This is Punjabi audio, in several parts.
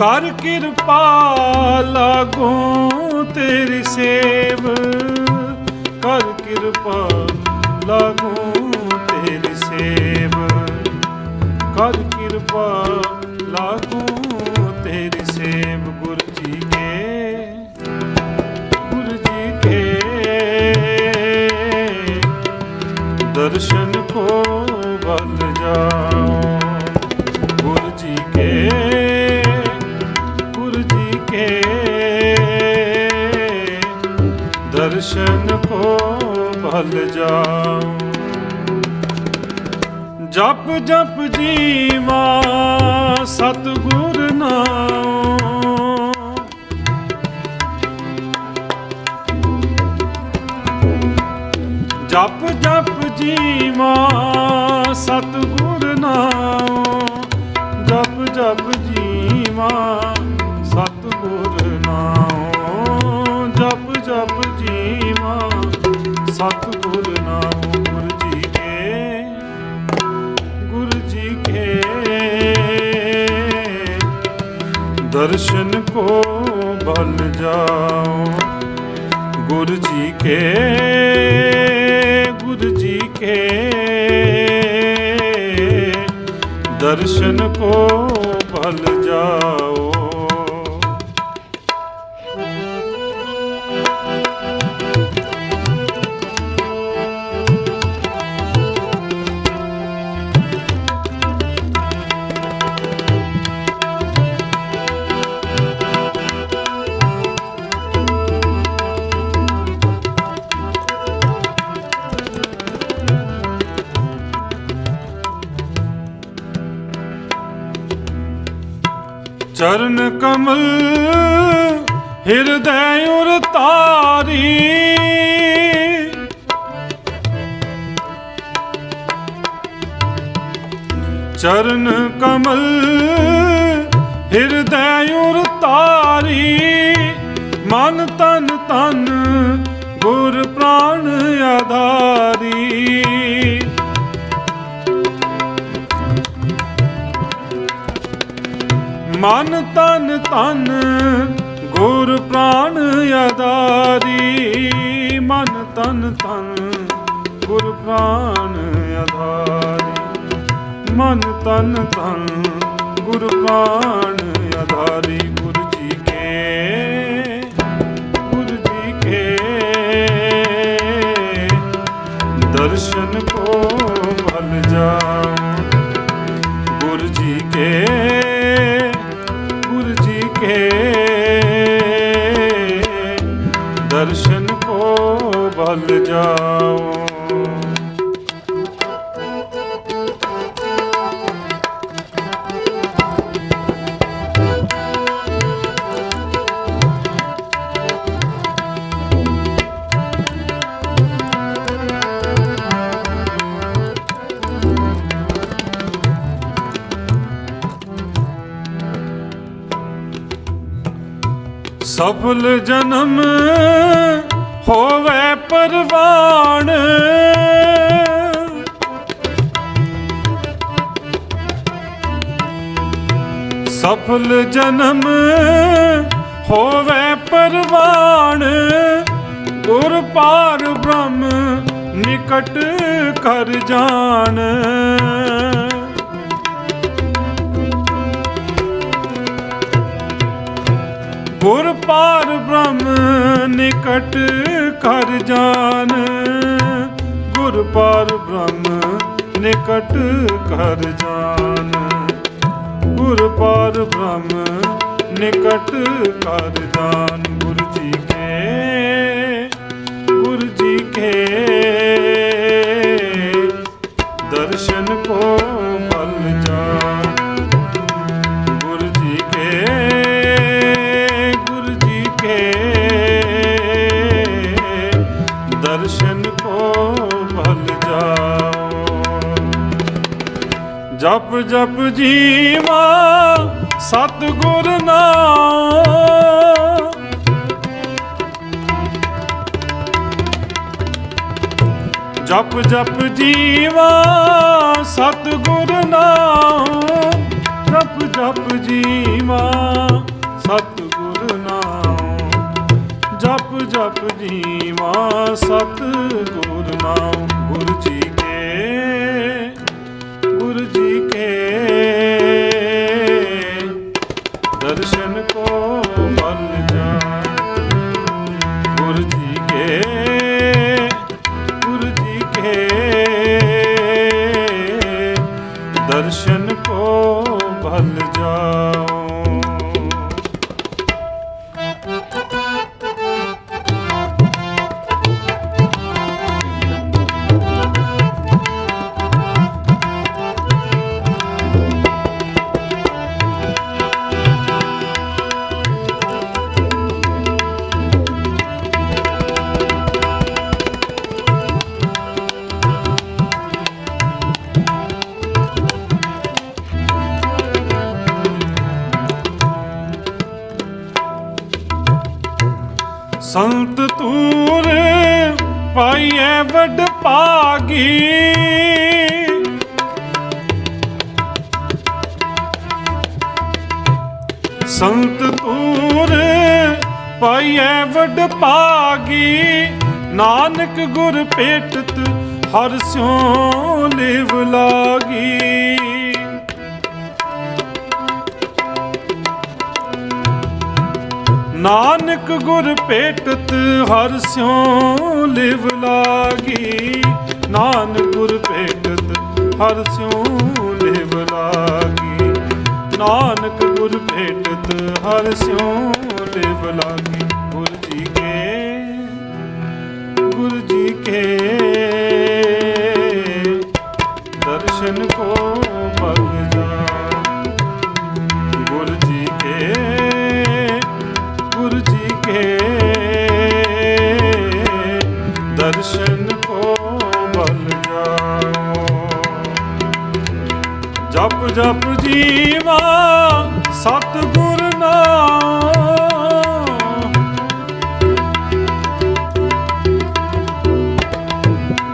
ਕਰ ਕਿਰਪਾ ਲਾਗੋ ਤੇਰੀ ਸੇਵ। ਕਰ ਕਿਰਪਾ ਲਾਗੋ ਤੇਰੀ ਸੇਵ। ਕਰ ਕਿਰਪਾ ਲਾਗੋ ਦਰਸ਼ਨ ਕੋ ਭਲ ਜਾਓ ਜਪ ਜਪ ਜੀਵਾ ਸਤਿਗੁਰ ਨਾਮ ਜਪ ਜਪ ਜੀਵਾ ਸਤਿਗੁਰ ਨਾਮ ਜਪ ਜਪ ਜੀਵਾ ਸਤਿਗੁਰ ਨਾਮ ਸਤਿਗੁਰ ਨਾਮ ਗੁਰ ਜੀ ਕੇ, ਗੁਰ ਜੀ ਕੇ। ਦਰਸ਼ਨ ਕੋ ਬਲ ਜਾਓ ਗੁਰ ਜੀ ਕੇ, ਗੁਰ ਜੀ ਕੇ। ਦਰਸ਼ਨ ਕੋ ਬਲ ਜਾਓ ਚਰਨ ਕਮਲ, ਹਿਰਦੈ ਉਰ ਤਾਰੀ। ਚਰਨ ਕਮਲ, ਹਿਰਦੈ ਉਰ ਤਾਰੀ। ਮਨ ਤਨ ਤਨ ਗੁਰ ਪ੍ਰਾਨ ਆਧਾਰੀ। ਮਨ ਤਨ ਤਨ ਗੁਰ ਪ੍ਰਾਨ ਅਦਾਰੀ। ਮਨ ਤਨ ਤਨ ਗੁਰ ਪ੍ਰਾਨ ਅਧਾਰੀ ਮਨ ਤਨ ਤਨ ਗੁਰ ਪ੍ਰਾਨ ਅਧਾਰੀ ਗੁਰੂ ਜੀ ਕੇ, ਗੁਰੂ ਜੀ ਕੇ। ਦਰਸ਼ਨ ਕੋ ਬਲ ਜਾਓ। ਸਫਲ ਜਨਮ ਹੋਵੇ ਪਰਵਾਣ ਸਫਲ ਜਨਮ ਹੋਵੇ ਪਰਵਾਣ ਗੁਰ ਪਾਰ ਬ੍ਰਹਮ ਨਿਕਟ ਕਰ ਜਾਣ। ਗੁਰ ਪਾਰ ਬ੍ਰਹਮ ਨਿਕਟ ਕਰ ਜਾਨ, ਗੁਰ ਪਾਰ ਬ੍ਰਹਮ ਨਿਕਟ ਕਰ ਜਾਨ। ਗੁਰ ਪਾਰ ਬ੍ਰਹਮ ਨਿਕਟ ਕਰ ਜਾਨ, ਗੁਰ ਜੀ ਕੇ, ਗੁਰ ਜੀ ਕੇ। ਦਰਸ਼ਨ ਕੋ ਜਪ ਜਪ ਜੀਵਾ ਸਤਿਗੁਰ ਨਾਮ। ਜਪ ਜਪ ਜੀਵਾ ਸਤਿਗੁਰ ਨਾਮ। ਜਪ ਜਪ ਜੀਵਾ ਸਤਿਗੁਰ ਨਾਮ। ਜਪ ਜਪ ਜੀਵਾ ਸਤਿਗੁਰ ਨਾਮ। ਗੁਰੂ ਜੀ ਦਰਸ਼ਨ ਕੋ ਭਲ ਜਾਓ। ਸੰਤ ਤੂਰ ਪਾਈਐ ਵੱਡ ਭਾਗੀ। ਸੰਤ ਤੂਰ ਪਾਈਐ ਵੱਡ ਭਾਗੀ। ਨਾਨਕ ਗੁਰ ਭੇਟਤ ਹਰ ਸਿਉ ਲਿਵ ਲਾਗੀ। ਨਾਨਕ ਗੁਰ ਭੇਟਤ ਹਰ ਸਿਉ ਲਿਵ ਲਾਗੀ। ਨਾਨਕ ਗੁਰ ਭੇਟਤ ਹਰ ਸਿਉ ਲਿਵ ਲਾਗੀ। ਨਾਨਕ ਗੁਰ ਭੇਟਤ ਹਰ ਸਿਉ ਲਿਵ ਲਾਗੀ। ਗੁਰ ਜੀ ਕੇ, ਗੁਰ ਜੀ ਕੇ। ਜਪ ਜਪ ਜੀਵਾ, ਸਤਿਗੁਰ ਨਾਮ।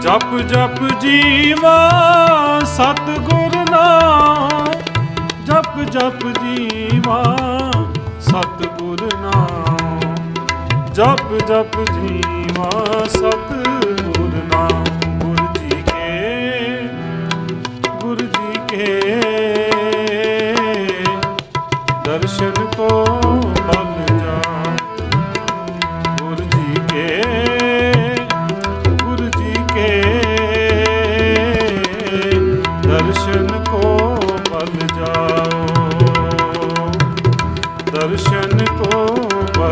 ਜਪ ਜਪ ਜੀਵਾ, ਸਤਿਗੁਰ ਨਾਮ। ਜਪ ਜਪ ਜੀਵਾ, ਸਤਿਗੁਰ ਨਾਮ। ਜਪ ਜਪ ਜੀਵਾ, ਸਤਿਗੁਰ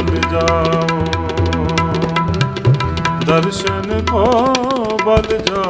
ਬਲ ਜਾਓ ਦਰਸ਼ਨ ਕੋ ਬਲ ਜਾਓ